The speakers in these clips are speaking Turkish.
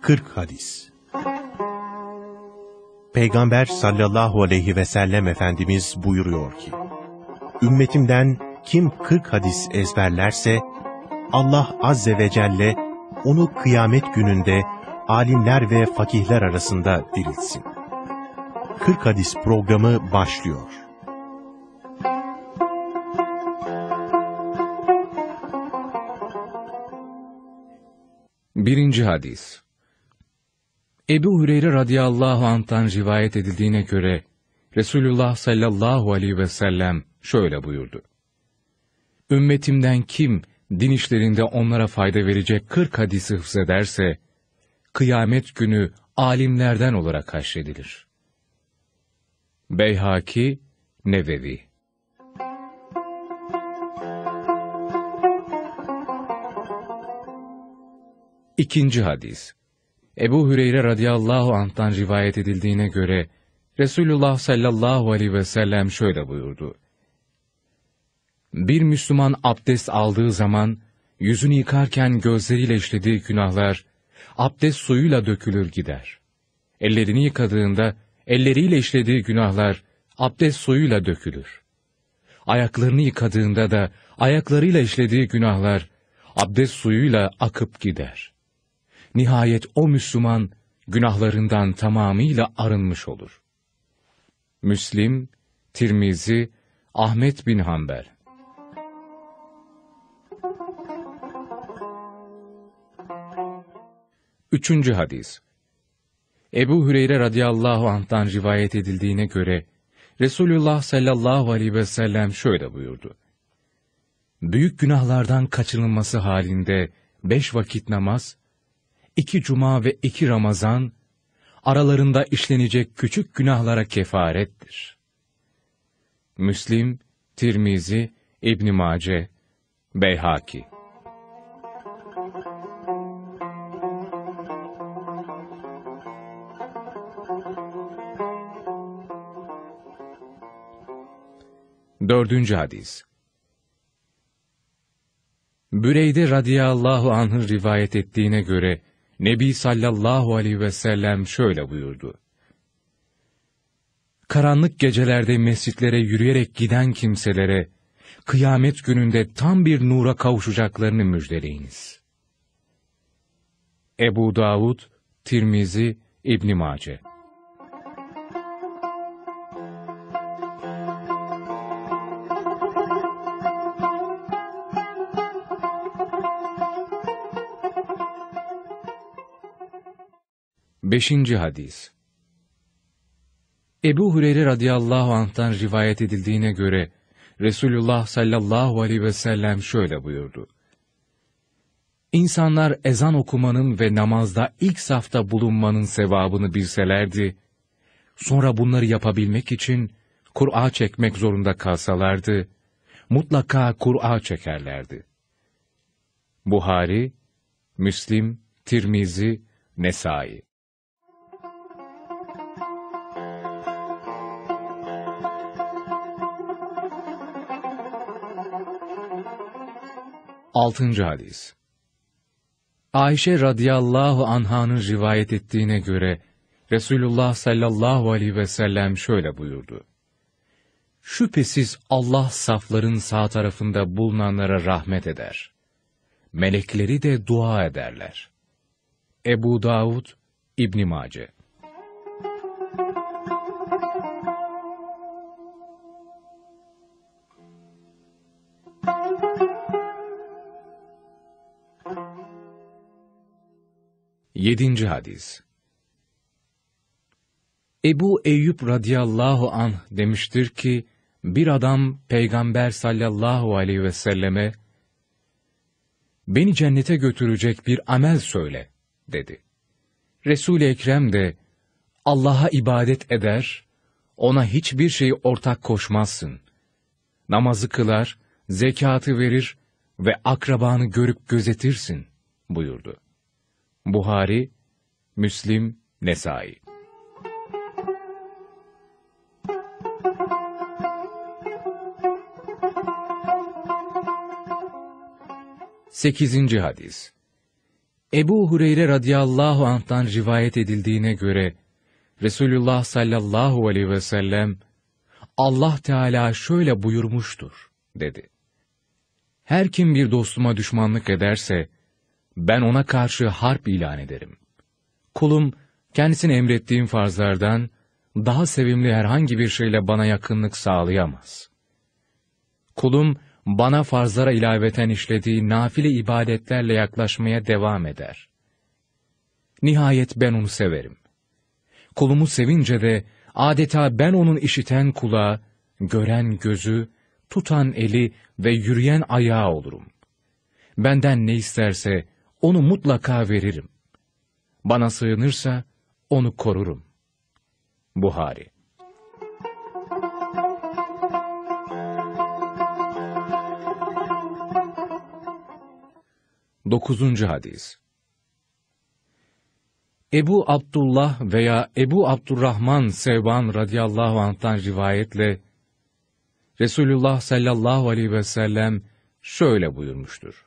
40 hadis Peygamber sallallahu aleyhi ve sellem Efendimiz buyuruyor ki, Ümmetimden kim 40 hadis ezberlerse, Allah azze ve celle onu kıyamet gününde alimler ve fakihler arasında diriltsin. 40 hadis programı başlıyor. Birinci hadis Ebu Hüreyre radıyallahu anh'tan rivayet edildiğine göre Resulullah sallallahu aleyhi ve sellem şöyle buyurdu. Ümmetimden kim din işlerinde onlara fayda verecek kırk hadisi hıfzederse, kıyamet günü alimlerden olarak haşredilir. Beyhaki, Nevevi İkinci hadis Ebu Hüreyre radıyallahu anh'tan rivayet edildiğine göre, Resulullah sallallahu aleyhi ve sellem şöyle buyurdu. Bir Müslüman abdest aldığı zaman, yüzünü yıkarken gözleriyle işlediği günahlar, abdest suyuyla dökülür gider. Ellerini yıkadığında, elleriyle işlediği günahlar, abdest suyuyla dökülür. Ayaklarını yıkadığında da, ayaklarıyla işlediği günahlar, abdest suyuyla akıp gider. Nihayet o Müslüman, günahlarından tamamıyla arınmış olur. Müslim, Tirmizi, Ahmet bin Hanbel Üçüncü hadis Ebu Hüreyre radıyallahu anh'tan rivayet edildiğine göre, Resulullah sallallahu aleyhi ve sellem şöyle buyurdu. Büyük günahlardan kaçınılması halinde beş vakit namaz, iki cuma ve iki ramazan, aralarında işlenecek küçük günahlara kefarettir. Müslim, Tirmizi, İbn Mace, Beyhaki Dördüncü hadis Büreyde radıyallahu anh'ın rivayet ettiğine göre, Nebi sallallahu aleyhi ve sellem şöyle buyurdu. Karanlık gecelerde mescitlere yürüyerek giden kimselere, kıyamet gününde tam bir nura kavuşacaklarını müjdeleyiniz. Ebu Davud, Tirmizi, İbn Mace Beşinci hadis Ebu Hureyre radıyallahu anh'tan rivayet edildiğine göre, Resulullah sallallahu aleyhi ve sellem şöyle buyurdu. İnsanlar ezan okumanın ve namazda ilk safta bulunmanın sevabını bilselerdi, sonra bunları yapabilmek için Kur'a çekmek zorunda kalsalardı, mutlaka Kur'a çekerlerdi. Buhari, Müslim, Tirmizi, Nesai Altıncı hadis Ayşe radıyallahu anhanın rivayet ettiğine göre, Resulullah sallallahu aleyhi ve sellem şöyle buyurdu. Şüphesiz Allah safların sağ tarafında bulunanlara rahmet eder. Melekleri de dua ederler. Ebu Davud, İbn Mace Yedinci hadis Ebu Eyyub radıyallahu anh demiştir ki, bir adam Peygamber sallallahu aleyhi ve selleme, beni cennete götürecek bir amel söyle, dedi. Resul-i Ekrem de, Allah'a ibadet eder, ona hiçbir şey ortak koşmazsın. Namazı kılar, zekatı verir ve akrabanı görüp gözetirsin, buyurdu. Buhari, Müslim, Nesai Sekizinci hadis Ebu Hureyre radıyallahu anh'tan rivayet edildiğine göre, Resulullah sallallahu aleyhi ve sellem, Allah Teala şöyle buyurmuştur, dedi. Her kim bir dostuma düşmanlık ederse, ben ona karşı harp ilan ederim. Kulum, kendisine emrettiğim farzlardan, daha sevimli herhangi bir şeyle bana yakınlık sağlayamaz. Kulum, bana farzlara ilaveten işlediği nafile ibadetlerle yaklaşmaya devam eder. Nihayet ben onu severim. Kulumu sevince de adeta ben onun işiten kulağı, gören gözü, tutan eli ve yürüyen ayağı olurum. Benden ne isterse onu mutlaka veririm. Bana sığınırsa onu korurum. Buhari Dokuzuncu hadis Ebu Abdullah veya Ebu Abdurrahman Sevban radıyallahu anh'tan rivayetle Resulullah sallallahu aleyhi ve sellem şöyle buyurmuştur.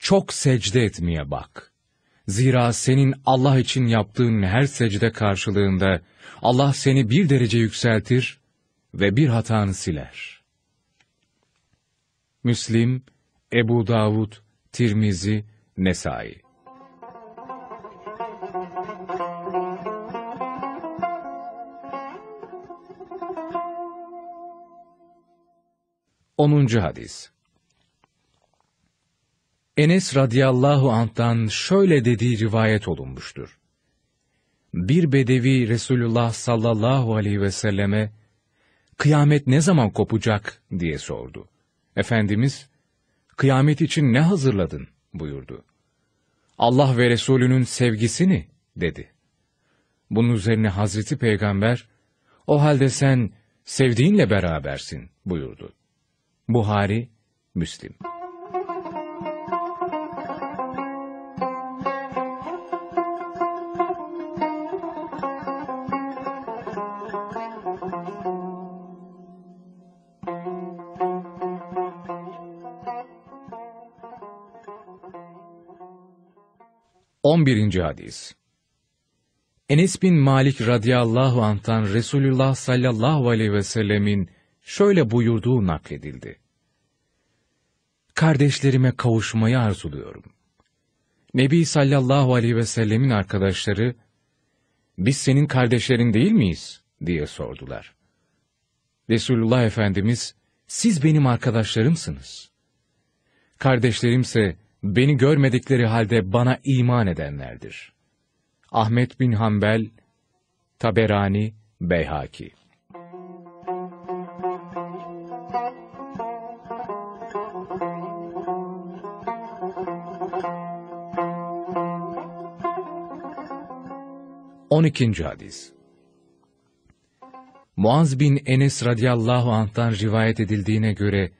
Çok secde etmeye bak. Zira senin Allah için yaptığın her secde karşılığında Allah seni bir derece yükseltir ve bir hatanı siler. Müslim, Ebu Davud, Tirmizi, Nesai Onuncu hadis Enes radıyallahu anh'tan şöyle dediği rivayet olunmuştur. Bir bedevi Resulullah sallallahu aleyhi ve selleme, kıyamet ne zaman kopacak diye sordu. Efendimiz, kıyamet için ne hazırladın buyurdu. Allah ve Resulünün sevgisini dedi. Bunun üzerine Hazreti Peygamber, o halde sen sevdiğinle berabersin buyurdu. Buhari, Müslim. On birinci hadis Enes bin Malik radıyallahu anh'tan Resulullah sallallahu aleyhi ve sellemin şöyle buyurduğu nakledildi. Kardeşlerime kavuşmayı arzuluyorum. Nebi sallallahu aleyhi ve sellemin arkadaşları, biz senin kardeşlerin değil miyiz? diye sordular. Resulullah Efendimiz, siz benim arkadaşlarımsınız. Kardeşlerimse, beni görmedikleri halde bana iman edenlerdir. Ahmet bin Hanbel, Taberani, Beyhaki 12. hadis Muaz bin Enes radıyallahu anh'tan rivayet edildiğine göre,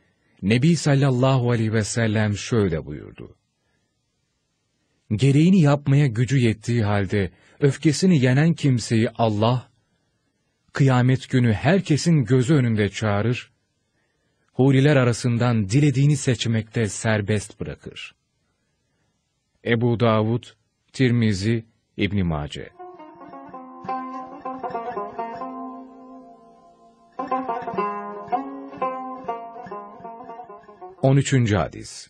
Nebi sallallahu aleyhi ve sellem şöyle buyurdu. Gereğini yapmaya gücü yettiği halde, öfkesini yenen kimseyi Allah, kıyamet günü herkesin gözü önünde çağırır, huriler arasından dilediğini seçmekte serbest bırakır. Ebu Davud, Tirmizi, İbn Mace 13. hadis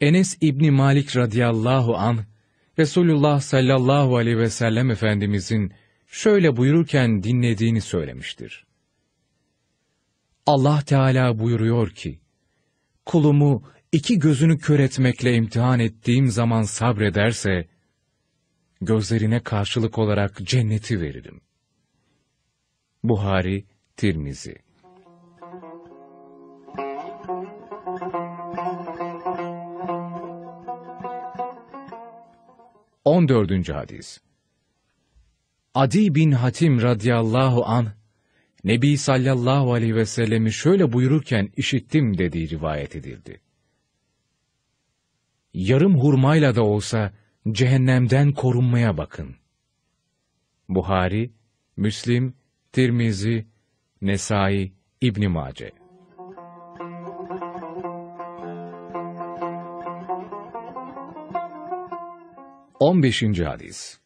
Enes İbni Malik radıyallahu an Resulullah sallallahu aleyhi ve sellem Efendimizin şöyle buyururken dinlediğini söylemiştir. Allah Teala buyuruyor ki, kulumu iki gözünü kör etmekle imtihan ettiğim zaman sabrederse, gözlerine karşılık olarak cenneti veririm. Buhari, Tirmizi 14. hadis Adi bin Hatim radıyallahu an Nebi sallallahu aleyhi ve sellemi şöyle buyururken işittim dediği rivayet edildi. Yarım hurmayla da olsa cehennemden korunmaya bakın. Buhari, Müslim, Tirmizi, Nesai, İbn Mace 15. hadis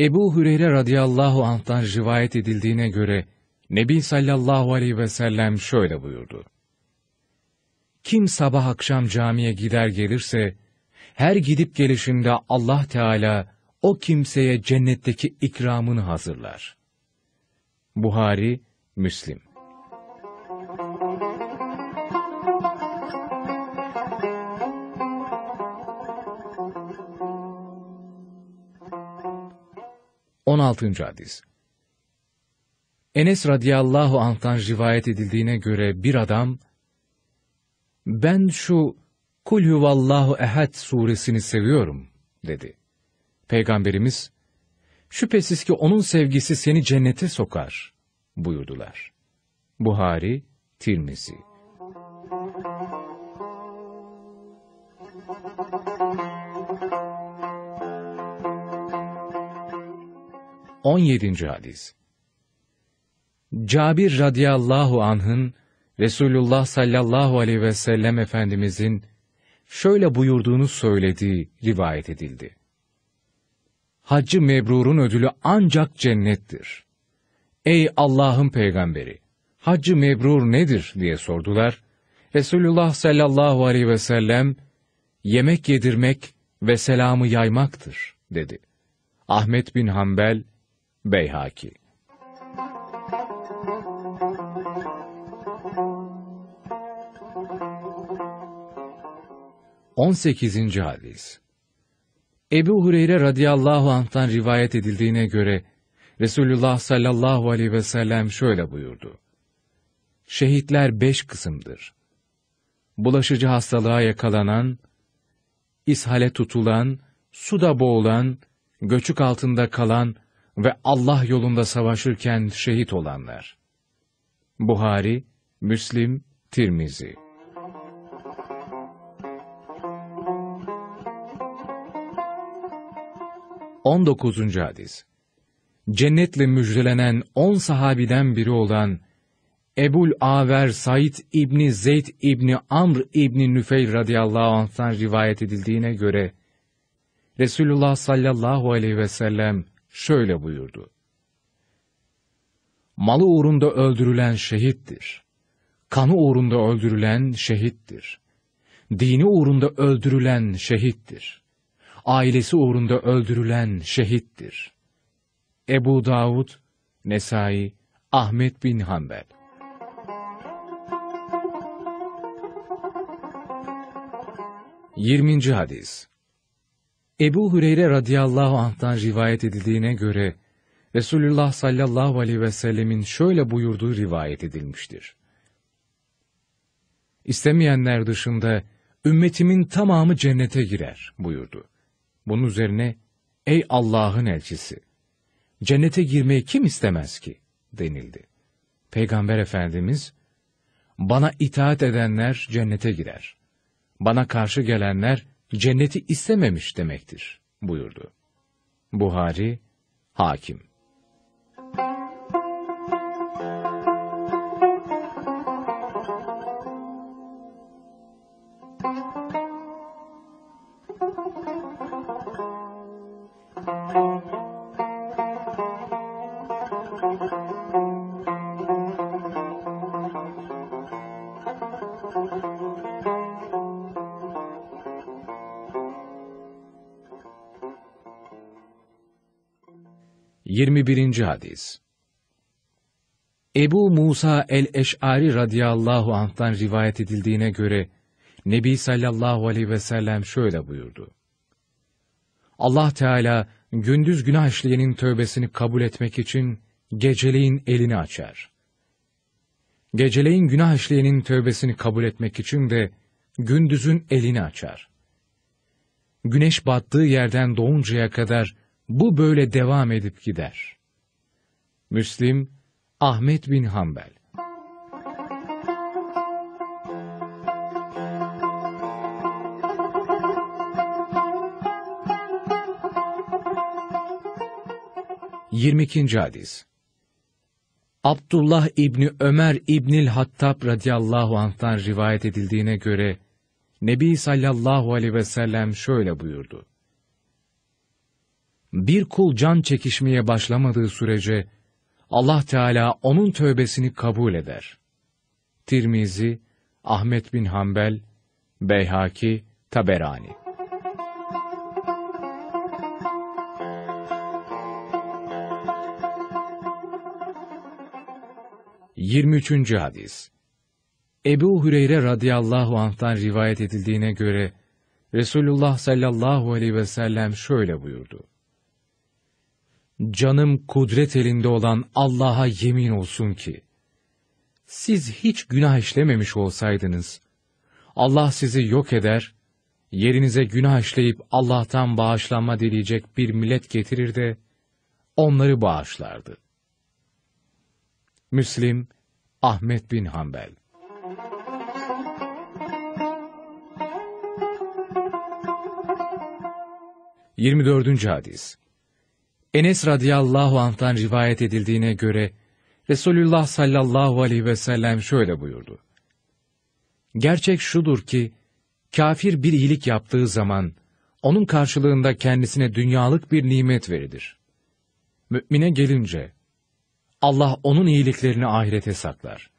Ebu Hüreyre radıyallahu anh'tan rivayet edildiğine göre Nebi sallallahu aleyhi ve sellem şöyle buyurdu. Kim sabah akşam camiye gider gelirse, her gidip gelişinde Allah Teala o kimseye cennetteki ikramını hazırlar. Buhari, Müslim On altıncı hadis Enes radıyallahu anh'tan rivayet edildiğine göre bir adam, ben şu Kul huvallahu ehad suresini seviyorum, dedi. Peygamberimiz, şüphesiz ki onun sevgisi seni cennete sokar, buyurdular. Buhari, Tirmizi. On yedinci hadis Cabir radıyallahu anh'ın Resulullah sallallahu aleyhi ve sellem Efendimizin şöyle buyurduğunu söylediği rivayet edildi. Haccı mebrurun ödülü ancak cennettir. Ey Allah'ın peygamberi! Haccı mebrur nedir diye sordular. Resulullah sallallahu aleyhi ve sellem, yemek yedirmek ve selamı yaymaktır, dedi. Ahmet bin Hanbel, Beyhaki 18. hadis Ebu Hureyre radıyallahu anh'tan rivayet edildiğine göre Resulullah sallallahu aleyhi ve sellem şöyle buyurdu. Şehitler beş kısımdır. Bulaşıcı hastalığa yakalanan, ishale tutulan, suda boğulan, göçük altında kalan ve Allah yolunda savaşırken şehit olanlar. Buhari, Müslim, Tirmizi 19. hadis Cennetle müjdelenen on sahabiden biri olan Ebul Aver Said İbni Zeyd İbni Amr İbni Nüfeyl radıyallahu anh'tan rivayet edildiğine göre Resulullah sallallahu aleyhi ve sellem şöyle buyurdu. Malı uğrunda öldürülen şehittir. Kanı uğrunda öldürülen şehittir. Dini uğrunda öldürülen şehittir ailesi uğrunda öldürülen şehittir. Ebu Davud, Nesai, Ahmet bin Hanbel Yirminci hadis Ebu Hüreyre radıyallahu anh'tan rivayet edildiğine göre, Resulullah sallallahu aleyhi ve sellemin şöyle buyurduğu rivayet edilmiştir. İstemeyenler dışında ümmetimin tamamı cennete girer buyurdu. Bunun üzerine, ey Allah'ın elçisi, cennete girmeyi kim istemez ki? denildi. Peygamber Efendimiz, bana itaat edenler cennete girer. Bana karşı gelenler cenneti istememiş demektir, buyurdu. Buhari, Hakim 21. hadis Ebu Musa el-Eş'ari radıyallahu anh'tan rivayet edildiğine göre, Nebi sallallahu aleyhi ve sellem şöyle buyurdu. Allah Teala, gündüz günah işleyenin tövbesini kabul etmek için, geceleyin elini açar. Geceleyin günah işleyenin tövbesini kabul etmek için de, gündüzün elini açar. Güneş battığı yerden doğuncaya kadar, bu böyle devam edip gider. Müslim, Ahmet bin Hanbel Yirmi ikinci hadis Abdullah İbni Ömer İbnil Hattab radıyallahu anh'tan rivayet edildiğine göre, Nebi sallallahu aleyhi ve sellem şöyle buyurdu. Bir kul can çekişmeye başlamadığı sürece Allah Teala onun tövbesini kabul eder. Tirmizi, Ahmet bin Hanbel, Beyhaki, Taberani. Yirmi üçüncü hadis Ebu Hüreyre radıyallahu anh'tan rivayet edildiğine göre, Resulullah sallallahu aleyhi ve sellem şöyle buyurdu. Canım kudret elinde olan Allah'a yemin olsun ki, siz hiç günah işlememiş olsaydınız, Allah sizi yok eder, yerinize günah işleyip Allah'tan bağışlanma dileyecek bir millet getirir de, onları bağışlardı. Müslim, Ahmet bin Hanbel 24. hadis Enes radıyallahu anh'tan rivayet edildiğine göre Resulullah sallallahu aleyhi ve sellem şöyle buyurdu. Gerçek şudur ki kafir bir iyilik yaptığı zaman onun karşılığında kendisine dünyalık bir nimet verilir. Mümine gelince Allah onun iyiliklerini ahirete saklar.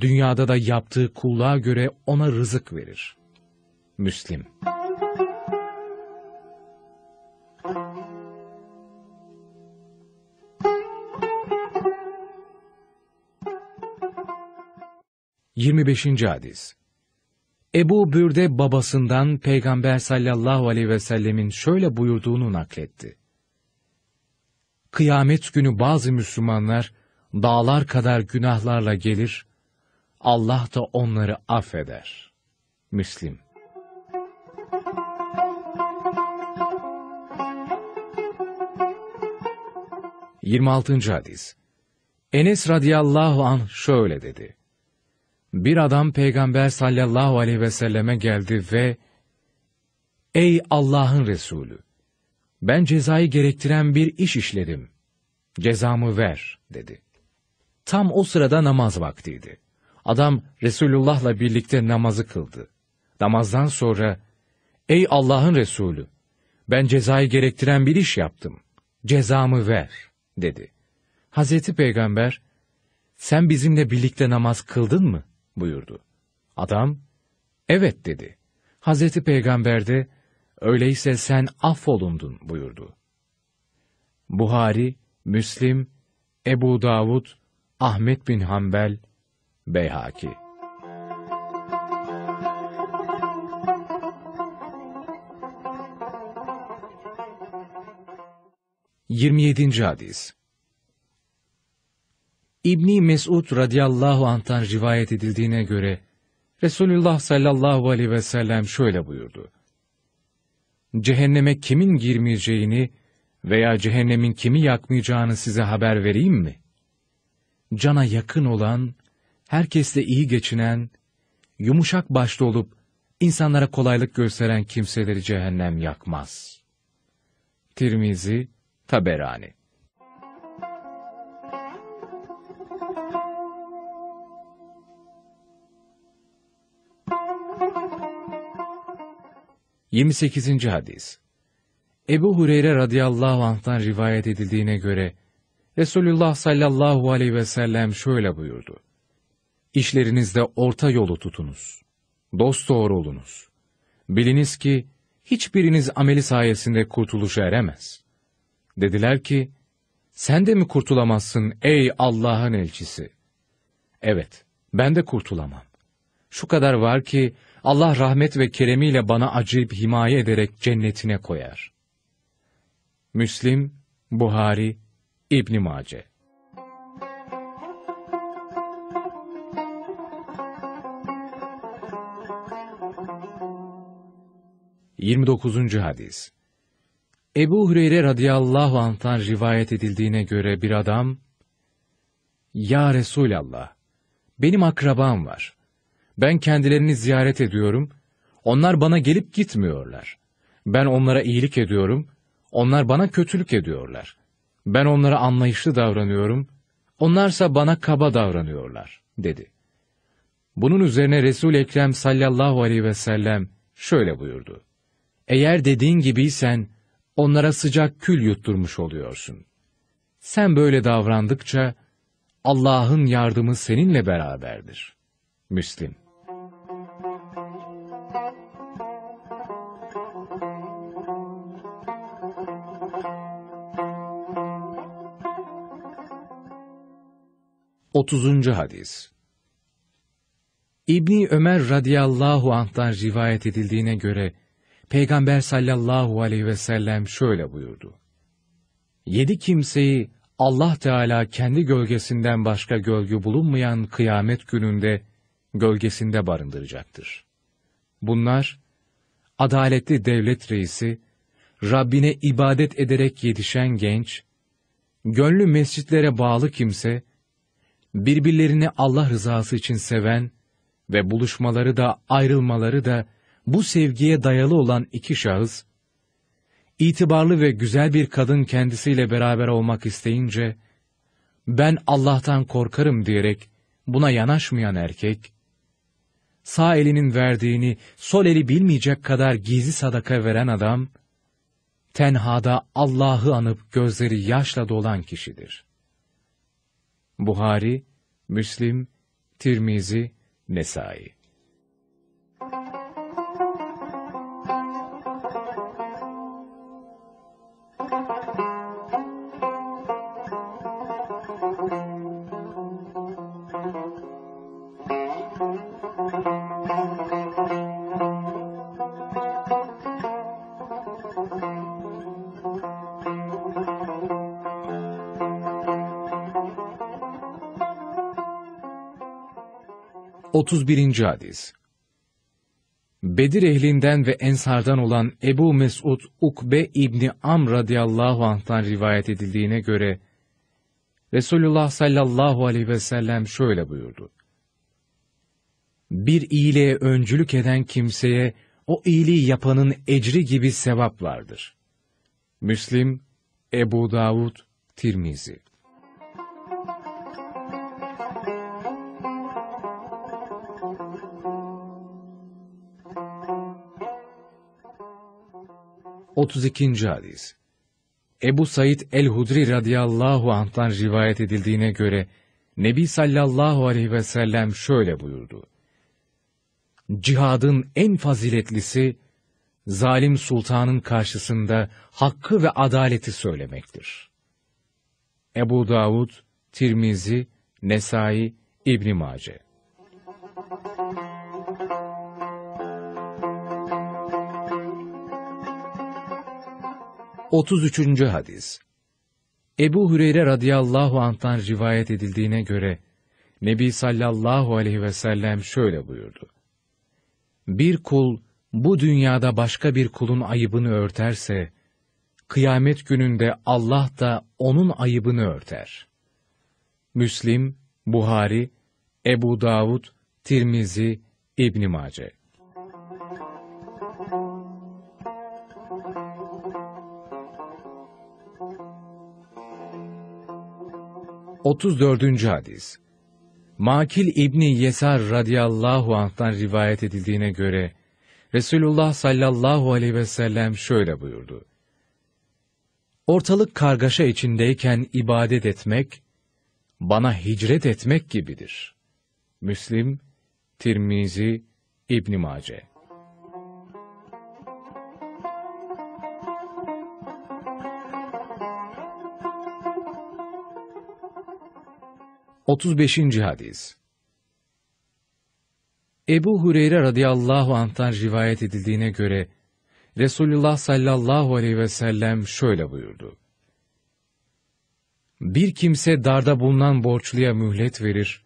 Dünyada da yaptığı kulluğa göre ona rızık verir. Müslim 25. hadis Ebu Bürde babasından Peygamber sallallahu aleyhi ve sellemin şöyle buyurduğunu nakletti. Kıyamet günü bazı Müslümanlar dağlar kadar günahlarla gelir, Allah da onları affeder. Müslim 26. hadis Enes radıyallahu anh şöyle dedi. Bir adam Peygamber sallallahu aleyhi ve selleme geldi ve Ey Allah'ın Resulü! Ben cezayı gerektiren bir iş işledim. Cezamı ver, dedi. Tam o sırada namaz vaktiydi. Adam Resulullah'la birlikte namazı kıldı. Namazdan sonra, Ey Allah'ın Resulü! Ben cezayı gerektiren bir iş yaptım. Cezamı ver, dedi. Hazreti Peygamber, sen bizimle birlikte namaz kıldın mı? Buyurdu. Adam, evet dedi. Hazreti Peygamber de, öyleyse sen affolundun buyurdu. Buhari, Müslim, Ebu Davud, Ahmet bin Hanbel, Beyhaki. Yirmi yedinci hadis İbni Mesud radıyallahu anh'tan rivayet edildiğine göre, Resulullah sallallahu aleyhi ve sellem şöyle buyurdu. Cehenneme kimin girmeyeceğini veya cehennemin kimi yakmayacağını size haber vereyim mi? Cana yakın olan, herkesle iyi geçinen, yumuşak başlı olup, insanlara kolaylık gösteren kimseleri cehennem yakmaz. Tirmizi, Taberani 28. hadis Ebu Hureyre radıyallahu anh'tan rivayet edildiğine göre, Resulullah sallallahu aleyhi ve sellem şöyle buyurdu. İşlerinizde orta yolu tutunuz. Dost doğru olunuz. Biliniz ki, hiçbiriniz ameli sayesinde kurtuluşa eremez. Dediler ki, sen de mi kurtulamazsın ey Allah'ın elçisi? Evet, ben de kurtulamam. Şu kadar var ki, Allah rahmet ve keremiyle bana acıyıp himaye ederek cennetine koyar. Müslim, Buhari, İbn Mace. Yirmi dokuzuncu hadis Ebu Hüreyre radıyallahu anh'tan rivayet edildiğine göre bir adam, Ya Resulallah, benim akrabam var. Ben kendilerini ziyaret ediyorum, onlar bana gelip gitmiyorlar. Ben onlara iyilik ediyorum, onlar bana kötülük ediyorlar. Ben onlara anlayışlı davranıyorum, onlarsa bana kaba davranıyorlar, dedi. Bunun üzerine Resul-i Ekrem sallallahu aleyhi ve sellem şöyle buyurdu. Eğer dediğin gibiysen, onlara sıcak kül yutturmuş oluyorsun. Sen böyle davrandıkça, Allah'ın yardımı seninle beraberdir. Müslim Otuzuncu Hadis İbni Ömer radıyallahu anh'tan rivayet edildiğine göre, Peygamber sallallahu aleyhi ve sellem şöyle buyurdu. Yedi kimseyi Allah Teala kendi gölgesinden başka gölge bulunmayan kıyamet gününde gölgesinde barındıracaktır. Bunlar, adaletli devlet reisi, Rabbine ibadet ederek yetişen genç, gönlü mescitlere bağlı kimse, birbirlerini Allah rızası için seven ve buluşmaları da ayrılmaları da bu sevgiye dayalı olan iki şahıs, itibarlı ve güzel bir kadın kendisiyle beraber olmak isteyince, ben Allah'tan korkarım diyerek buna yanaşmayan erkek, sağ elinin verdiğini sol eli bilmeyecek kadar gizli sadaka veren adam, tenhada Allah'ı anıp gözleri yaşla dolan kişidir. Buhari, Müslim, Tirmizi, Nesai. 31. Hadis Bedir ehlinden ve ensardan olan Ebu Mesud Ukbe İbni Am radıyallahu anh'tan rivayet edildiğine göre, Resulullah sallallahu aleyhi ve sellem şöyle buyurdu. Bir iyiliğe öncülük eden kimseye o iyiliği yapanın ecri gibi sevap vardır. Müslim, Ebu Davud, Tirmizi 32. Hadis Ebu Said el-Hudri radıyallahu anh'tan rivayet edildiğine göre, Nebi sallallahu aleyhi ve sellem şöyle buyurdu. Cihadın en faziletlisi, zalim sultanın karşısında hakkı ve adaleti söylemektir. Ebu Davud, Tirmizi, Nesai, İbn Mace 33. Hadis Ebu Hüreyre radıyallahu anh'tan rivayet edildiğine göre, Nebi sallallahu aleyhi ve sellem şöyle buyurdu. Bir kul, bu dünyada başka bir kulun ayıbını örterse, kıyamet gününde Allah da onun ayıbını örter. Müslim, Buhari, Ebu Davud, Tirmizi, İbn Mace 34. Hadis Makil İbni Yesar radıyallahu anh'tan rivayet edildiğine göre, Resulullah sallallahu aleyhi ve sellem şöyle buyurdu. Ortalık kargaşa içindeyken ibadet etmek, bana hicret etmek gibidir. Müslim, Tirmizi, İbn Mace 35. Hadis Ebu Hureyre radıyallahu anh'tan rivayet edildiğine göre, Resulullah sallallahu aleyhi ve sellem şöyle buyurdu. Bir kimse darda bulunan borçluya mühlet verir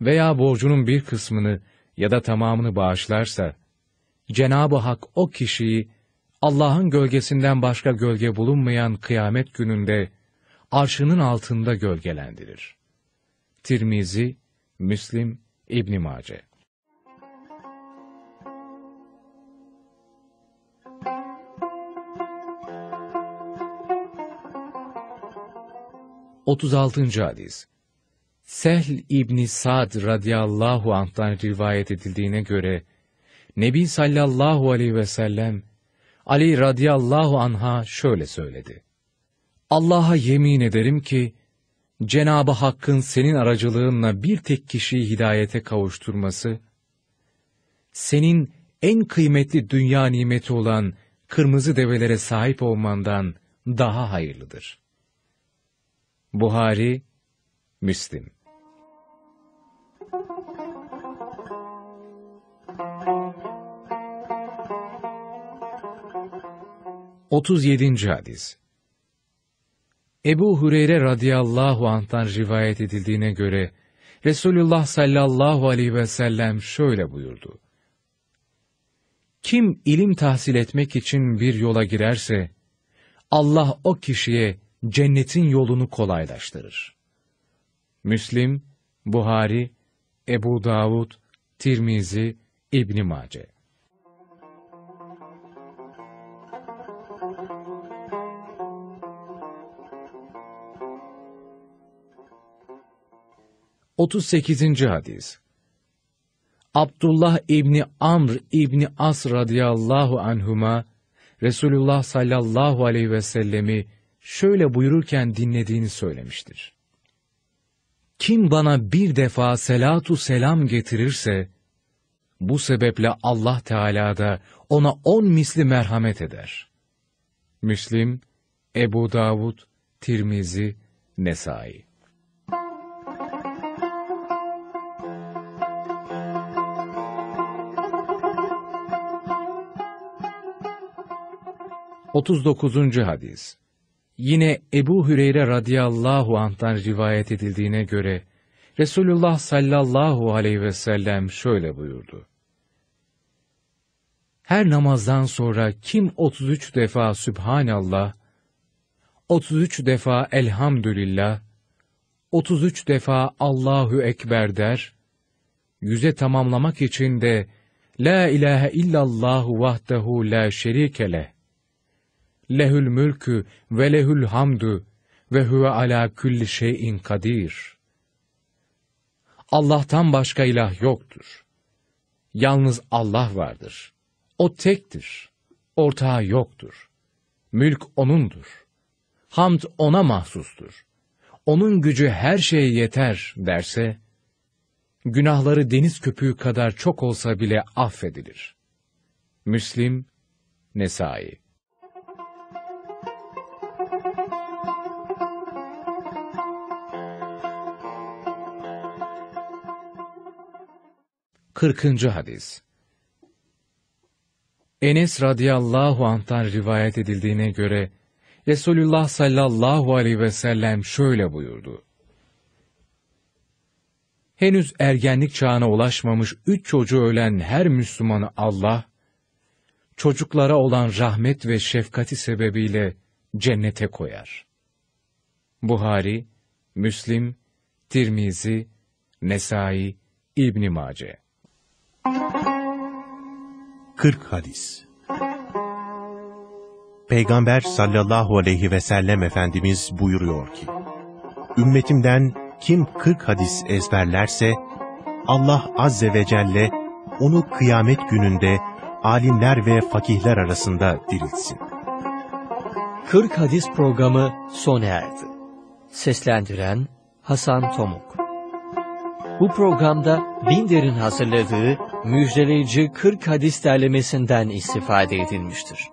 veya borcunun bir kısmını ya da tamamını bağışlarsa, Cenab-ı Hak o kişiyi Allah'ın gölgesinden başka gölge bulunmayan kıyamet gününde arşının altında gölgelendirir. Tirmizi, Müslim, İbn Mace. Otuz hadis. Sehl İbni Sa'd radıyallahu anh'tan rivayet edildiğine göre, Nebi sallallahu aleyhi ve sellem, Ali radıyallahu anha şöyle söyledi. Allah'a yemin ederim ki, Cenab-ı Hakk'ın senin aracılığınla bir tek kişiyi hidayete kavuşturması, senin en kıymetli dünya nimeti olan kırmızı develere sahip olmandan daha hayırlıdır. Buhari, Müslim 37. hadis Ebu Hureyre radıyallahu anh'tan rivayet edildiğine göre, Resulullah sallallahu aleyhi ve sellem şöyle buyurdu. Kim ilim tahsil etmek için bir yola girerse, Allah o kişiye cennetin yolunu kolaylaştırır. Müslim, Buhari, Ebu Davud, Tirmizi, İbn Mace. 38. hadis Abdullah İbni Amr İbni As radıyallahu anhuma Resulullah sallallahu aleyhi ve sellemi şöyle buyururken dinlediğini söylemiştir. Kim bana bir defa selatu selam getirirse, bu sebeple Allah Teala da ona on misli merhamet eder. Müslim, Ebu Davud, Tirmizi, Nesai 39. hadis Yine Ebu Hüreyre radıyallahu anh'tan rivayet edildiğine göre, Resulullah sallallahu aleyhi ve sellem şöyle buyurdu. Her namazdan sonra kim 33 defa Sübhanallah, 33 defa Elhamdülillah, 33 defa Allahu Ekber der, yüze tamamlamak için de La ilahe illallahu vahdehu la şerike lehül mülkü ve lehül hamdü ve huve ala külli şeyin kadir. Allah'tan başka ilah yoktur. Yalnız Allah vardır. O tektir. Ortağı yoktur. Mülk O'nundur. Hamd O'na mahsustur. O'nun gücü her şeye yeter derse, günahları deniz köpüğü kadar çok olsa bile affedilir. Müslim, Nesai 40. hadis Enes radıyallahu anh'tan rivayet edildiğine göre, Resulullah sallallahu aleyhi ve sellem şöyle buyurdu. Henüz ergenlik çağına ulaşmamış üç çocuğu ölen her Müslümanı Allah, çocuklara olan rahmet ve şefkati sebebiyle cennete koyar. Buhari, Müslim, Tirmizi, Nesai, İbn Mace 40 hadis Peygamber sallallahu aleyhi ve sellem Efendimiz buyuruyor ki, Ümmetimden kim 40 hadis ezberlerse, Allah azze ve celle onu kıyamet gününde alimler ve fakihler arasında diriltsin. 40 hadis programı sona erdi. Seslendiren Hasan Tomuk bu programda Binder'in hazırladığı müjdeleyici 40 hadis derlemesinden istifade edilmiştir.